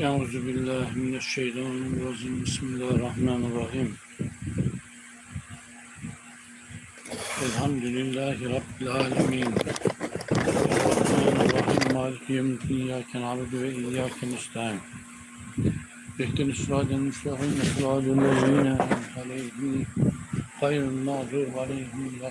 Euzu billahi mineşşeytanirracim. Bismillahirrahmanirrahim. Elhamdülillahi Rabbil alemin. Rahmanirrahim. Maliki yevmiddin. İyyâke na'budu ve iyyâke nestaîn. İhdina sıratal müstakîm. Sıratal lezîne en'amte aleyhim. Gayril mağdûbi aleyhim ve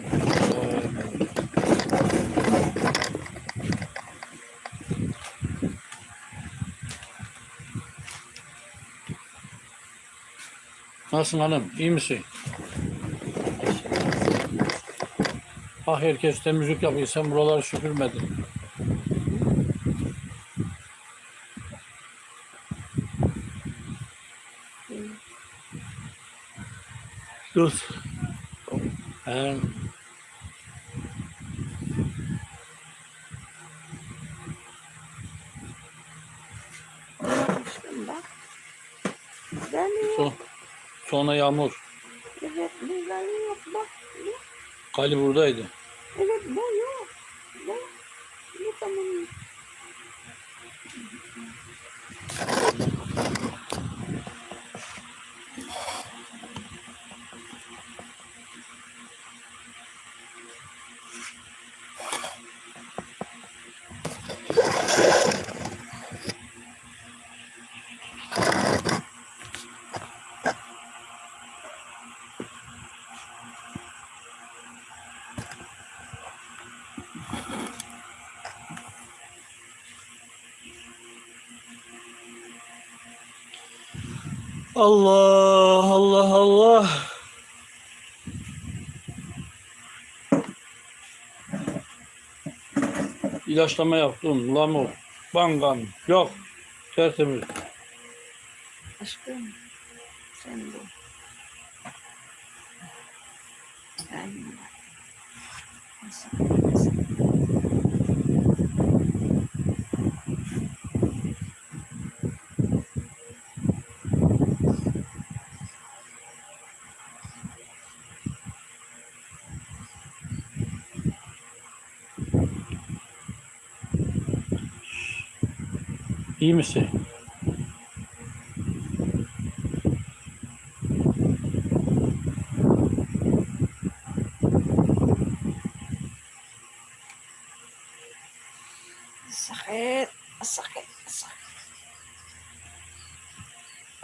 Nasılsın hanım? İyi misin? Ah herkes temizlik yapıyor. Sen buraları süpürmedin. Dur. He. Sonra yağmur. Evet bu geliyor. Bak. Kali buradaydı. Evet bu yok. Bu. Bu tamam. Allah Allah Allah. İlaçlama yaptım. Lamur, bangan yok. Tertemiz. İyi misin? Sakit. Sakit. Sakit.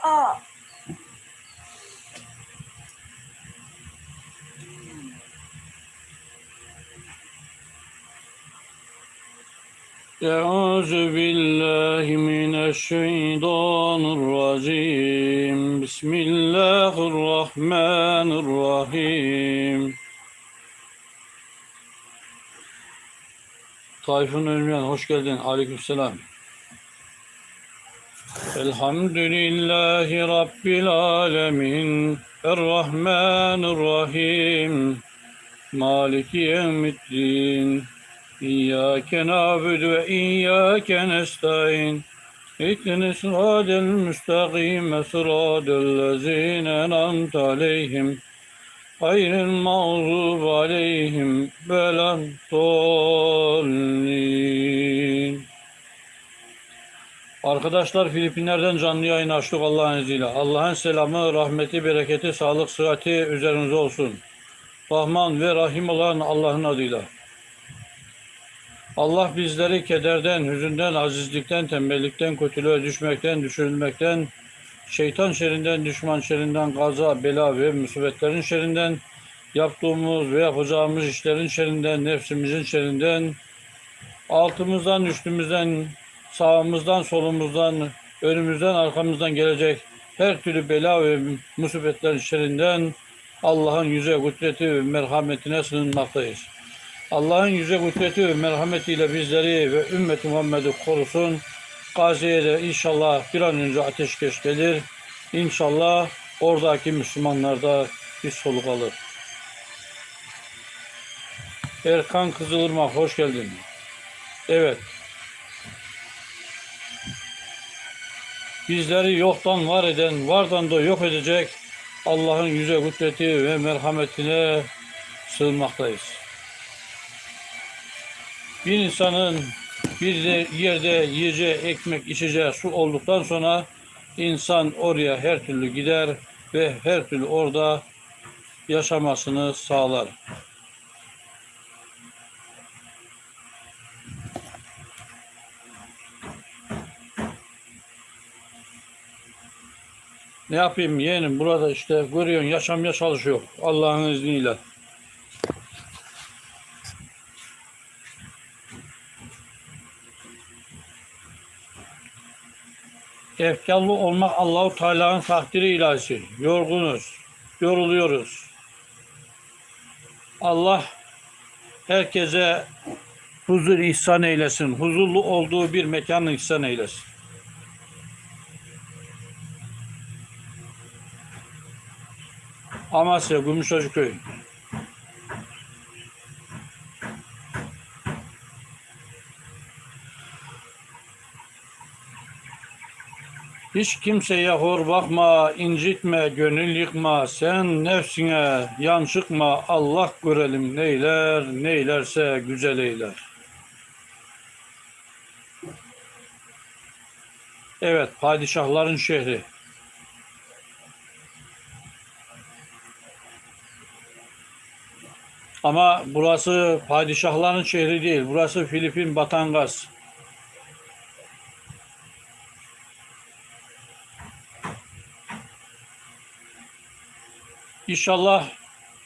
Aa. أعوذ بالله من الشيطان الرجيم بسم الله الرحمن الرحيم Tayfun Ölmeyen hoş geldin. Aleykümselam. Elhamdülillahi Rabbil alemin. Errahmanirrahim. Maliki yevmiddin. İyyâke nâbudu ve iyyâke nestaîn. İhdine sıradel müstakîme sıradel lezîne en'amte aleyhim. Gayril mağzubi aleyhim veleddallin. Arkadaşlar Filipinler'den canlı yayın açtık Allah'ın izniyle. Allah'ın selamı, rahmeti, bereketi, sağlık, sıhhati üzerinize olsun. Rahman ve Rahim olan Allah'ın adıyla. Allah bizleri kederden, hüzünden, azizlikten, tembellikten, kötülüğe düşmekten, düşürülmekten, şeytan şerinden, düşman şerinden, gaza, bela ve musibetlerin şerinden, yaptığımız ve yapacağımız işlerin şerinden, nefsimizin şerinden, altımızdan, üstümüzden, sağımızdan, solumuzdan, önümüzden, arkamızdan gelecek her türlü bela ve musibetlerin şerinden Allah'ın yüze, kudreti ve merhametine sığınmaktayız. Allah'ın yüze kudreti ve merhametiyle bizleri ve ümmet Muhammed'i korusun. Gazi'ye de inşallah bir an önce ateşkes gelir. İnşallah oradaki Müslümanlar da bir soluk alır. Erkan Kızılırmak hoş geldin. Evet. Bizleri yoktan var eden, vardan da yok edecek Allah'ın yüze kudreti ve merhametine sığınmaktayız. Bir insanın Bir de yerde yiyeceği ekmek, içeceği su olduktan sonra insan oraya her türlü gider ve her türlü orada yaşamasını sağlar. Ne yapayım yeğenim burada işte görüyorsun yaşamaya çalışıyor Allah'ın izniyle. Efkarlı olmak Allahu Teala'nın takdiri ilahisi. Yorgunuz, yoruluyoruz. Allah herkese huzur ihsan eylesin. Huzurlu olduğu bir mekanı ihsan eylesin. Amasya, Gümüşhacı Köyü. Hiç kimseye hor bakma, incitme, gönül yıkma, sen nefsine yan çıkma, Allah görelim neyler, neylerse güzel eyler. Evet, padişahların şehri. Ama burası padişahların şehri değil, burası Filipin Batangas. İnşallah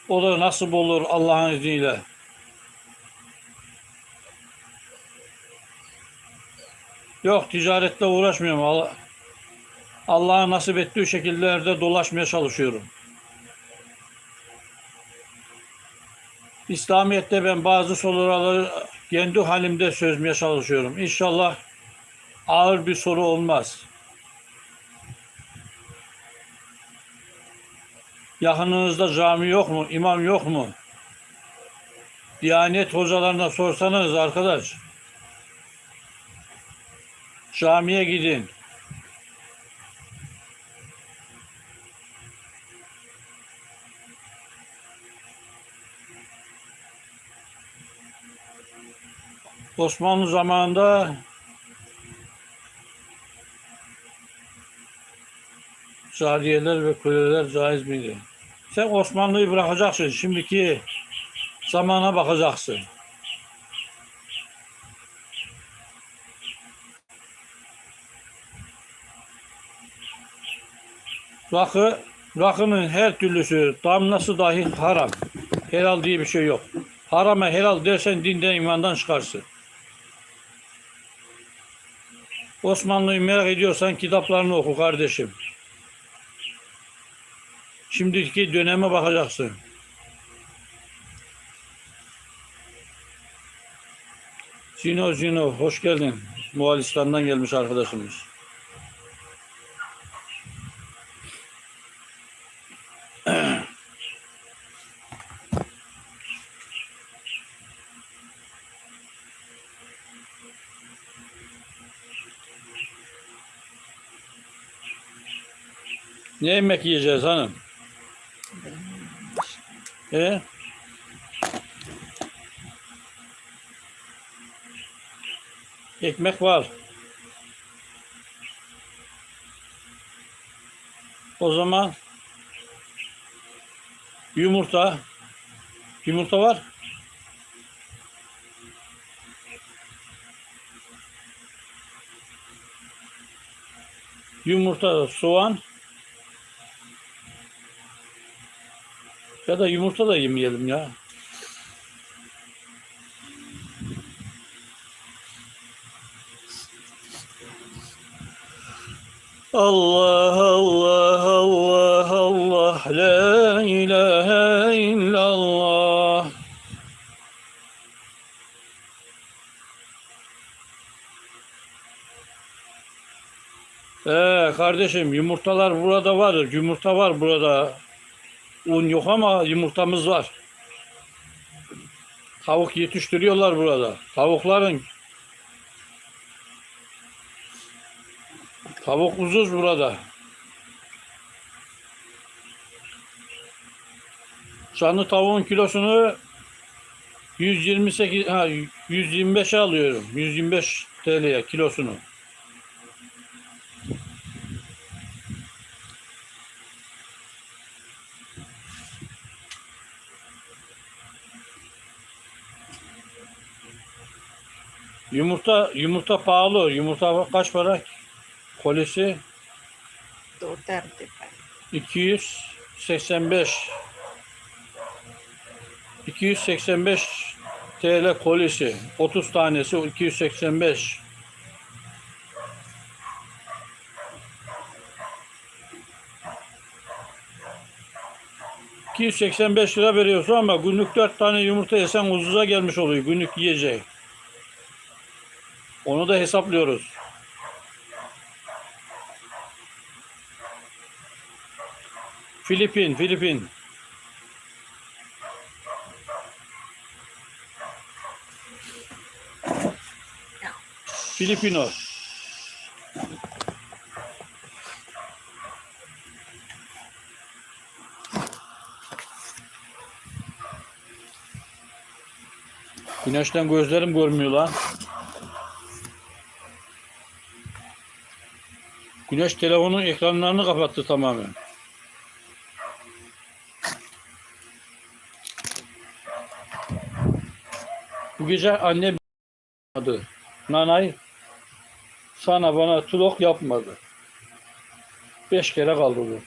o da nasip olur Allah'ın izniyle. Yok ticaretle uğraşmıyorum. Allah- Allah'a nasip ettiği şekillerde dolaşmaya çalışıyorum. İslamiyet'te ben bazı soruları kendi halimde çözmeye çalışıyorum. İnşallah ağır bir soru olmaz. Yakınınızda cami yok mu? İmam yok mu? Diyanet hocalarına sorsanız arkadaş. Camiye gidin. Osmanlı zamanında cariyeler ve köleler caiz miydi? Sen Osmanlı'yı bırakacaksın. Şimdiki zamana bakacaksın. Rakı, rakının her türlüsü, damlası dahi haram. Helal diye bir şey yok. Harama helal dersen dinden imandan çıkarsın. Osmanlı'yı merak ediyorsan kitaplarını oku kardeşim. Şimdiki döneme bakacaksın. Zino Zino hoş geldin. Moğolistan'dan gelmiş arkadaşımız. Ne yemek yiyeceğiz hanım? E? Ekmek var. O zaman yumurta yumurta var. Yumurta, soğan ya da yumurta da yemeyelim ya. Allah Allah Allah Allah La ilahe illallah Ee, kardeşim yumurtalar burada var. Yumurta var burada. Un yok ama yumurtamız var. Tavuk yetiştiriyorlar burada. Tavukların Tavuk ucuz burada. Canlı tavuğun kilosunu 128 ha 125 alıyorum. 125 TL'ye kilosunu. Yumurta yumurta pahalı. Yumurta kaç para? Kolisi Duterte pa. 285 285 TL kolisi 30 tanesi 285 285 lira veriyorsun ama günlük 4 tane yumurta yesen ucuza gelmiş oluyor günlük yiyecek. Onu da hesaplıyoruz. Filipin, Filipin. Filipino. Güneşten gözlerim görmüyor lan. Güneş telefonun ekranlarını kapattı tamamen. Bu gece annem adı Nanay sana bana tulok yapmadı. Beş kere kaldı bu.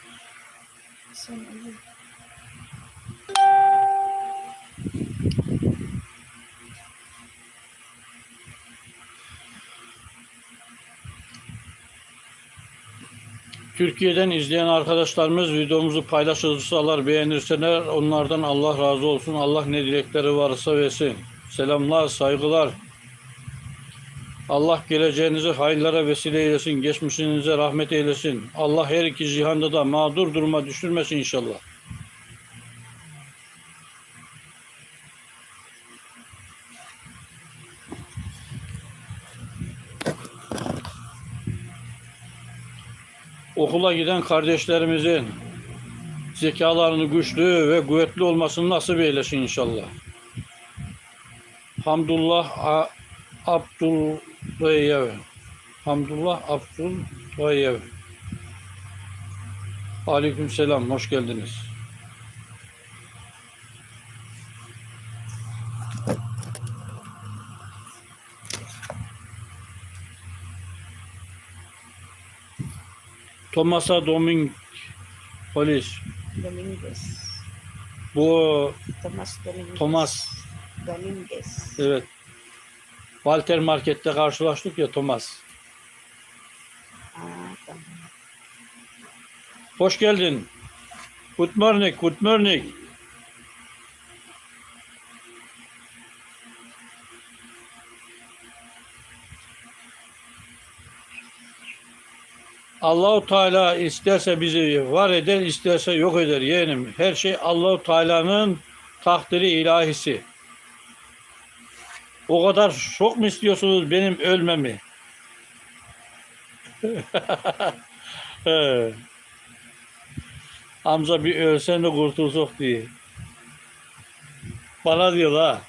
Türkiye'den izleyen arkadaşlarımız videomuzu paylaşırsalar, beğenirseler onlardan Allah razı olsun. Allah ne dilekleri varsa versin. Selamlar, saygılar. Allah geleceğinizi hayırlara vesile eylesin. Geçmişinize rahmet eylesin. Allah her iki cihanda da mağdur duruma düşürmesin inşallah. Okula giden kardeşlerimizin zekalarını güçlü ve kuvvetli olmasını nasip eylesin inşallah. Hamdullah A- Abdul Reyyev. Hamdullah Abdul Reyyev. Aleyküm selam, hoş geldiniz. Tomasa Doming polis. Dominguez. Bu Tomas Dominguez. Thomas, Dominguez. evet. Walter Market'te karşılaştık ya Thomas. Ah, tamam. Hoş geldin. Good morning, good morning. Allahu Teala isterse bizi var eder, isterse yok eder yeğenim. Her şey Allahu Teala'nın takdiri ilahisi. O kadar çok mu istiyorsunuz benim ölmemi? Hamza bir ölsen de kurtulsak diye. Bana diyor ha.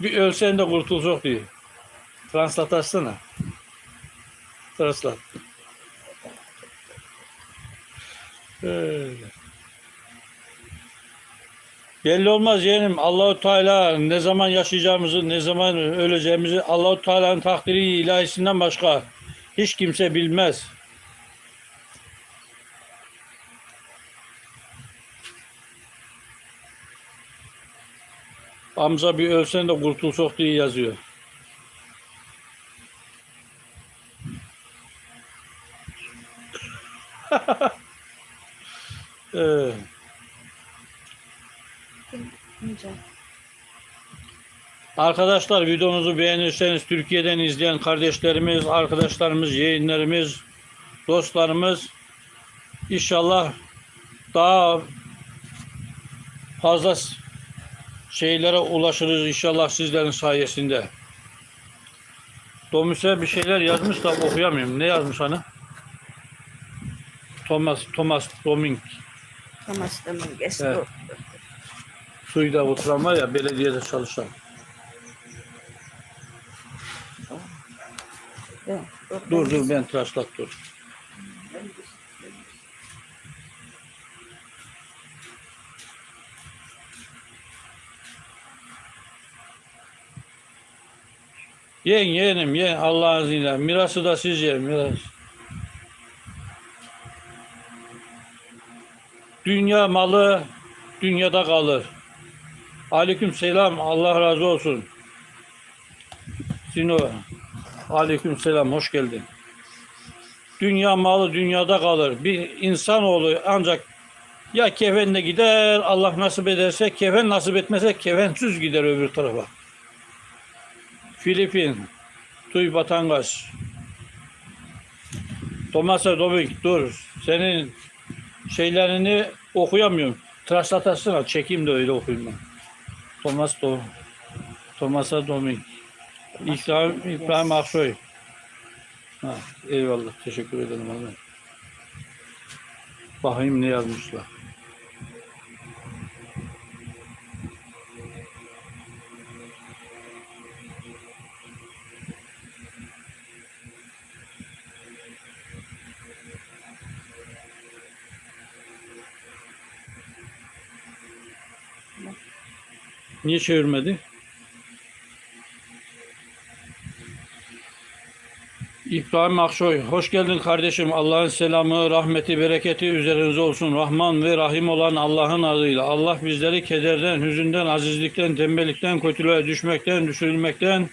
Bir ölsen de kurtulsak diye. Translat açsana. Translat. Öyle. Belli olmaz yeğenim. Allahu Teala ne zaman yaşayacağımızı, ne zaman öleceğimizi Allahu Teala'nın takdiri ilahisinden başka hiç kimse bilmez. Hamza bir ölsen de kurtulsak diye yazıyor. Ee, Inca. Arkadaşlar videomuzu beğenirseniz Türkiye'den izleyen kardeşlerimiz, arkadaşlarımız, yeğenlerimiz, dostlarımız inşallah daha fazla şeylere ulaşırız inşallah sizlerin sayesinde. Domus'a bir şeyler yazmış da okuyamıyorum. Ne yazmış hani? Thomas Thomas Doming. Tomas Dominguez. Evet. Suyda oturan var ya belediyede çalışan. Dur dur ben tıraşlat dur. Yen yeğenim ye Allah'ın izniyle. Mirası da siz yer miras. Dünya malı dünyada kalır. Aleyküm selam. Allah razı olsun. Sino. Aleyküm selam. Hoş geldin. Dünya malı dünyada kalır. Bir insanoğlu ancak ya kefenle gider Allah nasip ederse kefen nasip etmezse kefensiz gider öbür tarafa. Filipin, Tuy Batangas, Tomasa Domik dur. Senin şeylerini okuyamıyorum. Translatasına çekeyim de öyle okuyayım ben. Thomas Do Tomasa Domik. İbrahim, İbrahim Aksoy. Ha, eyvallah. Teşekkür ederim abi. Bakayım ne yazmışlar. Niye çevirmedi? İbrahim Aksoy, hoş geldin kardeşim. Allah'ın selamı, rahmeti, bereketi üzerinize olsun. Rahman ve Rahim olan Allah'ın adıyla. Allah bizleri kederden, hüzünden, azizlikten, tembellikten, kötülüğe düşmekten, düşürülmekten,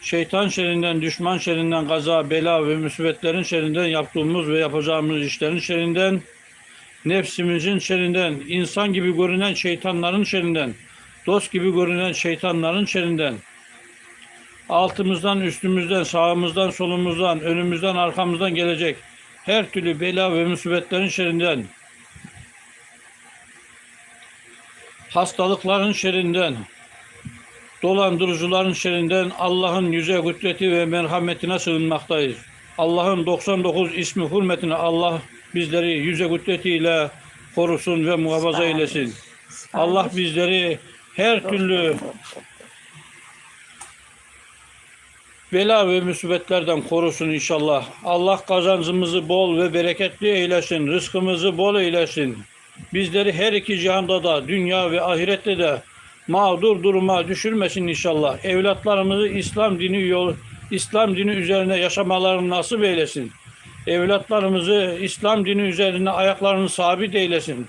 şeytan şerrinden, düşman şerrinden, kaza, bela ve musibetlerin şerrinden, yaptığımız ve yapacağımız işlerin şerrinden, nefsimizin şerrinden, insan gibi görünen şeytanların şerrinden, dost gibi görünen şeytanların şerrinden, altımızdan, üstümüzden, sağımızdan, solumuzdan, önümüzden, arkamızdan gelecek her türlü bela ve musibetlerin şerrinden, hastalıkların şerrinden, dolandırıcıların şerrinden Allah'ın yüce kudreti ve merhametine sığınmaktayız. Allah'ın 99 ismi hürmetine Allah bizleri yüce kudretiyle korusun ve muhafaza eylesin. Allah bizleri her türlü bela ve musibetlerden korusun inşallah. Allah kazancımızı bol ve bereketli eylesin. Rızkımızı bol eylesin. Bizleri her iki cihanda da dünya ve ahirette de mağdur duruma düşürmesin inşallah. Evlatlarımızı İslam dini yol İslam dini üzerine yaşamalarını nasip eylesin. Evlatlarımızı İslam dini üzerine ayaklarını sabit eylesin.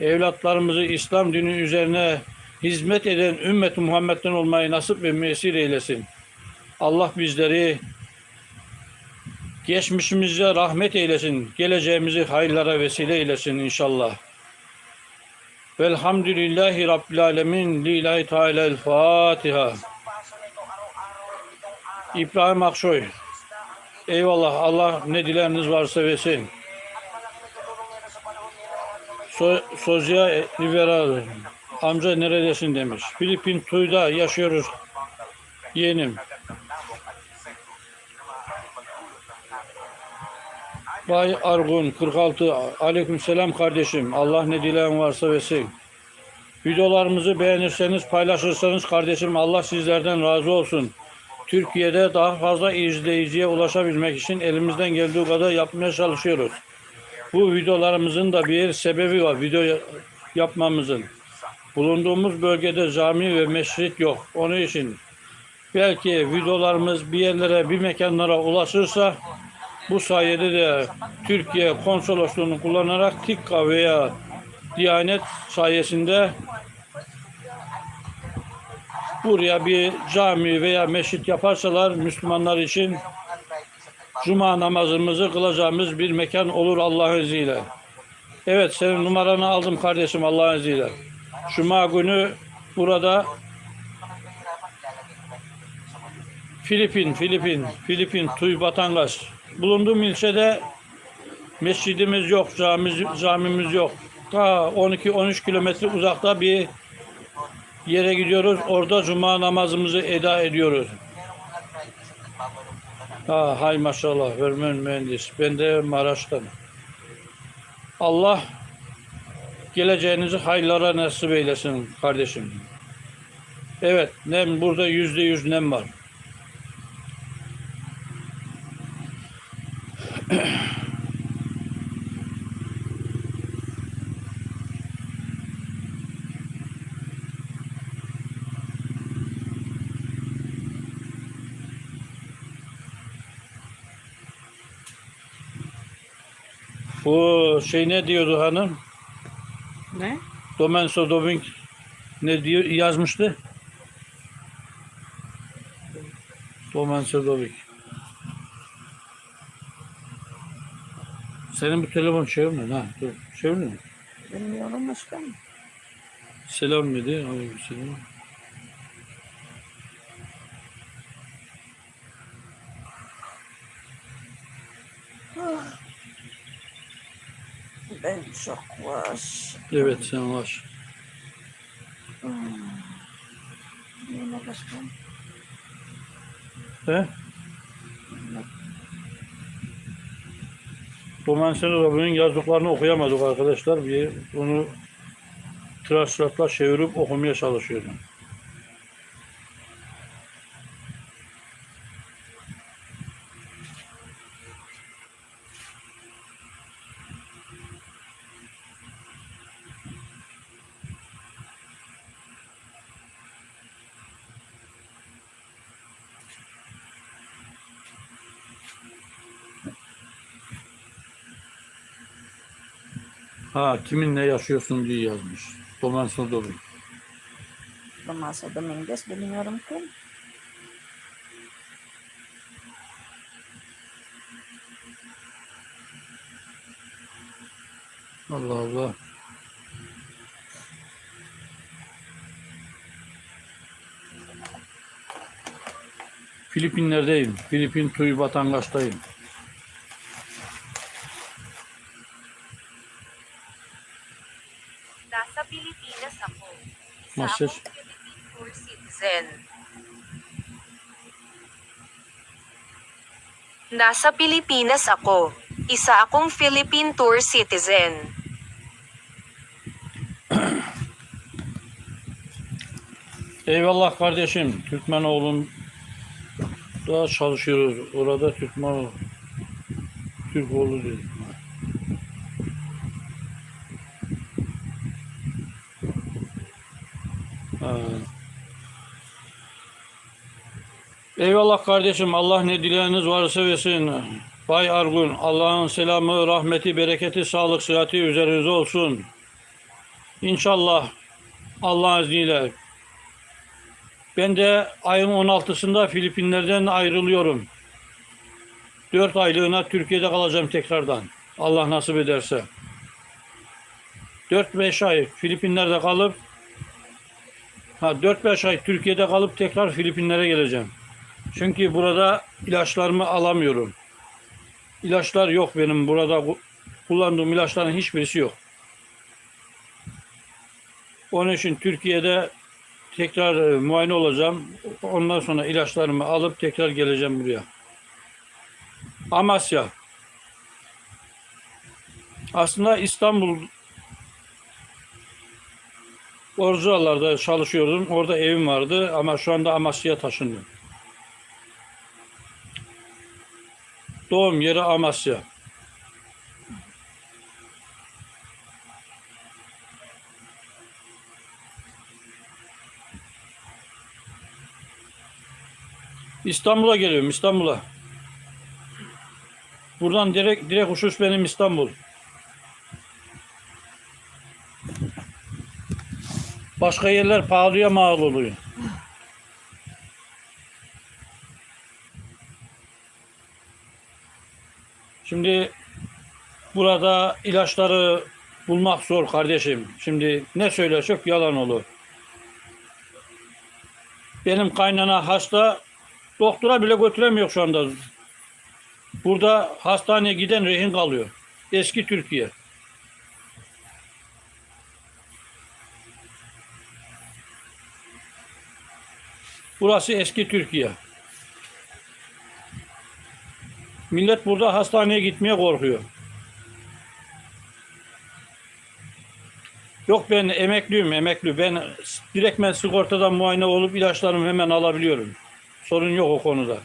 Evlatlarımızı İslam dini üzerine hizmet eden ümmet Muhammed'den olmayı nasip ve mesir eylesin. Allah bizleri geçmişimize rahmet eylesin. Geleceğimizi hayırlara vesile eylesin inşallah. Velhamdülillahi Rabbil Alemin. Lillahi Teala'l Fatiha. İbrahim Aksoy. Eyvallah. Allah ne dileriniz varsa versin. So Sozya Liberal. Amca neredesin demiş. Filipin Tuy'da yaşıyoruz. Yeğenim. Bay Argun 46 Aleyküm selam kardeşim. Allah ne dileyen varsa versin. Videolarımızı beğenirseniz paylaşırsanız kardeşim Allah sizlerden razı olsun. Türkiye'de daha fazla izleyiciye ulaşabilmek için elimizden geldiği kadar yapmaya çalışıyoruz. Bu videolarımızın da bir sebebi var. Video yapmamızın. Bulunduğumuz bölgede cami ve mescit yok. Onun için belki videolarımız bir yerlere, bir mekanlara ulaşırsa bu sayede de Türkiye konsolosluğunu kullanarak TİKKA veya Diyanet sayesinde buraya bir cami veya mescit yaparsalar Müslümanlar için Cuma namazımızı kılacağımız bir mekan olur Allah'ın izniyle. Evet senin numaranı aldım kardeşim Allah'ın izniyle. Cuma günü burada Filipin, Filipin, Filipin, Tuy Batangas. Bulunduğum ilçede mescidimiz yok, camimiz, camimiz yok. Ta 12-13 kilometre uzakta bir yere gidiyoruz. Orada cuma namazımızı eda ediyoruz. Ha, hay maşallah, Vermen mühendis. Ben de Maraş'tan. Allah geleceğinizi hayırlara nasip eylesin kardeşim. Evet, nem burada yüzde yüz nem var. Bu şey ne diyordu hanım? Ne? Domen Sodobing ne diyor yazmıştı? Domen Sodobing. Senin bu telefon çevirme ha. Dur. Çevirme mi? Bilmiyorum başka mı? Selam dedi. Aleykümselam. Ben çok var. Evet sen var. Yine başka mı? He? Domen Sodobing'in yazdıklarını okuyamadık arkadaşlar. Bir onu translate'la çevirip okumaya çalışıyorum. Ha kiminle yaşıyorsun diye yazmış. Domen Sodobing. Tomasa Dominguez bilmiyorum ki. Allah Allah. Filipinler'deyim. Filipin Tuy vatandaştayım. Nasa Pilipinas ako. Citizen. Nasa Pilipinas ako. Isa akong Philippine tour citizen. Eyvallah kardeşim. Türkmen oğlum da çalışıyoruz. Orada Türkmen Türk oğlu dedi. Ha. Eyvallah kardeşim. Allah ne dileğiniz varsa versin. Bay Argun, Allah'ın selamı, rahmeti, bereketi, sağlık, sıhhati üzerinize olsun. İnşallah Allah'ın izniyle ben de ayın 16'sında Filipinler'den ayrılıyorum. 4 aylığına Türkiye'de kalacağım tekrardan. Allah nasip ederse. 4-5 ay Filipinler'de kalıp ha 4-5 ay Türkiye'de kalıp tekrar Filipinlere geleceğim. Çünkü burada ilaçlarımı alamıyorum. İlaçlar yok benim burada ku- kullandığım ilaçların hiçbirisi yok. Onun için Türkiye'de tekrar e, muayene olacağım. Ondan sonra ilaçlarımı alıp tekrar geleceğim buraya. Amasya. Aslında İstanbul Orzualar'da çalışıyordum. Orada evim vardı ama şu anda Amasya'ya taşınıyorum. Doğum yeri Amasya. İstanbul'a geliyorum İstanbul'a. Buradan direkt direkt uçuş benim İstanbul. Başka yerler pahalıya mal oluyor. Şimdi burada ilaçları bulmak zor kardeşim. Şimdi ne söylesek yalan olur. Benim kaynana hasta doktora bile götüremiyor şu anda. Burada hastaneye giden rehin kalıyor. Eski Türkiye. Burası eski Türkiye. Millet burada hastaneye gitmeye korkuyor. Yok ben emekliyim emekli. Ben direktmen sigortadan muayene olup ilaçlarımı hemen alabiliyorum. Sorun yok o konuda.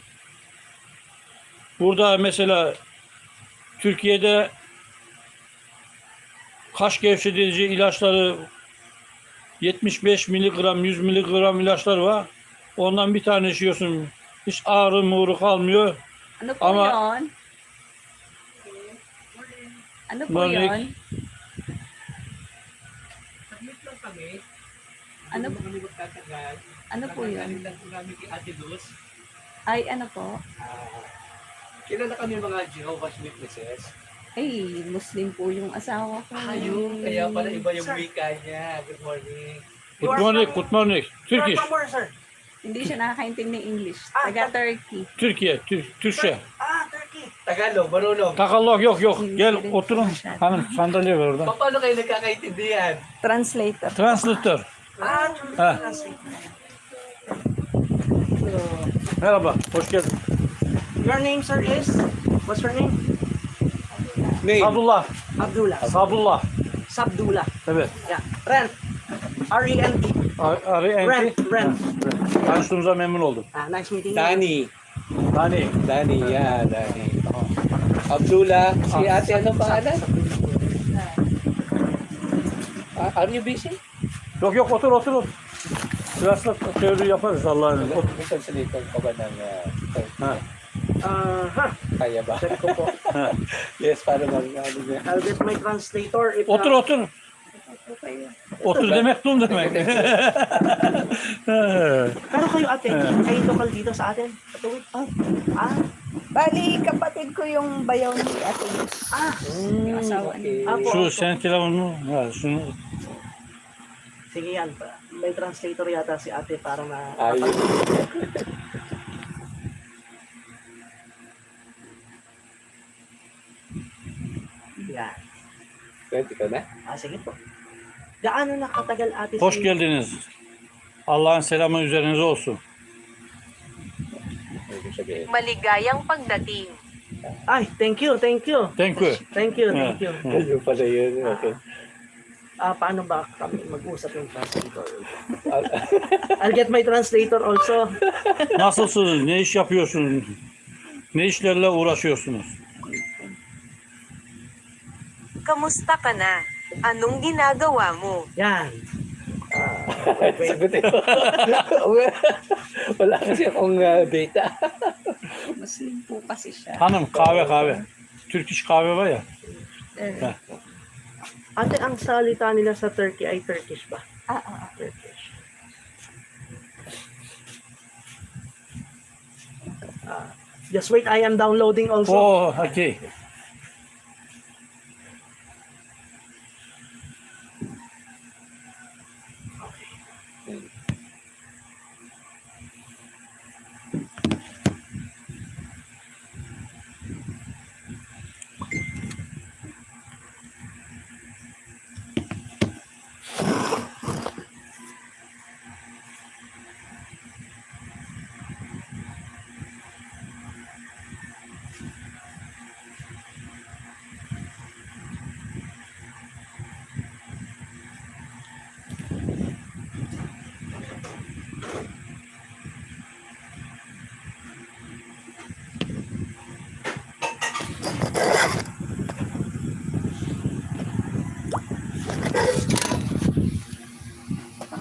Burada mesela Türkiye'de kaş gevşetici ilaçları 75 miligram 100 miligram ilaçlar var. Ondan bir tane içiyorsun. Hiç ağrı muğru kalmıyor. Ano po Ama- yun? Ano po Balik. yun? Saglit lang kami. Ano, Hindi mo kami magtatagal. ano po yun? Nagagamit lang po namin kay Ate Luz. Ay, ano po? Ah, kilala kami mga Jehovah's Witnesses. Ay, Muslim po yung asawa ko. Ayun, kaya pala iba yung wika niya. Good morning. Good morning, good morning. Turkish. From where, sir? Hindi siya nakakaintindi ng English. Ah, Taga Turkey. Türkiye, Tür Türkçe. Ah, Turkey. Tagalog, marunong. Tagalog yok yok. Gel oturun. Hanım sandalye var orada. Pa- Paano kayo nagkakaintindihan? Translator. Translator. Ah, Ha. translate. Merhaba, hoş geldin. Your name, sir, is? What's your name? Name. Abdullah, Abdullah. Abdullah. Sabdullah. Evet. Yeah. Rent. R-E-N-T. Ar- Arı enti. Rent, rent. Tanıştığımıza memnun oldum. Ah, nice meeting you. Danny. Dani. Danny, yeah, Danny. Abdullah. Si ate, ano pangalan? Ah, Are you busy? Yok yok otur otur otur. Biraz da teori yaparız Allah'ın izniyle. Otur. May translator ka ba ng uh, Ha. Ah, ha. kaya ba? Check ko po. yes, para mag ano niya. I'll get my translator. If Otur not- otur. Otur demek dur demek. Pero kayo, ate, ay local dito sa atin? Katuwid? Ah. Ah. Bali, kapatid ko yung bayaw ni Ate Luz. Ah. Yung asawa niya. Apo, Şu apo. senin telefonunu, ha, şunu Sige yan. May translator yata si ate para na... Ayun. Yan. Pwede ka na? Ah, sige po. Gaano na katagal ate hoş si- geldiniz. Allah'ın selamı üzerinize olsun. Pwede sabihin. Maligayang pagdating. Ay, thank you, thank you. Thank you. Thank you, thank you. Ayun pala yun. Okay. Ah, paano ba kami mag-usap ng translator? I'll get my translator also. Nasılsınız? Ne iş yapıyorsunuz? Ne işlerle uğraşıyorsunuz? Kamusta ka na? Anong ginagawa mo? Yan. Sagutin ko. Wala kasi akong uh, data. Muslim po kasi siya. Hanım kahve kahve. Türk iş kahve var ya. Eh, Ha. Ate, ang salita nila sa Turkey ay Turkish ba? ah, ah. Turkish. Ah, just wait, I am downloading also. Oh, okay.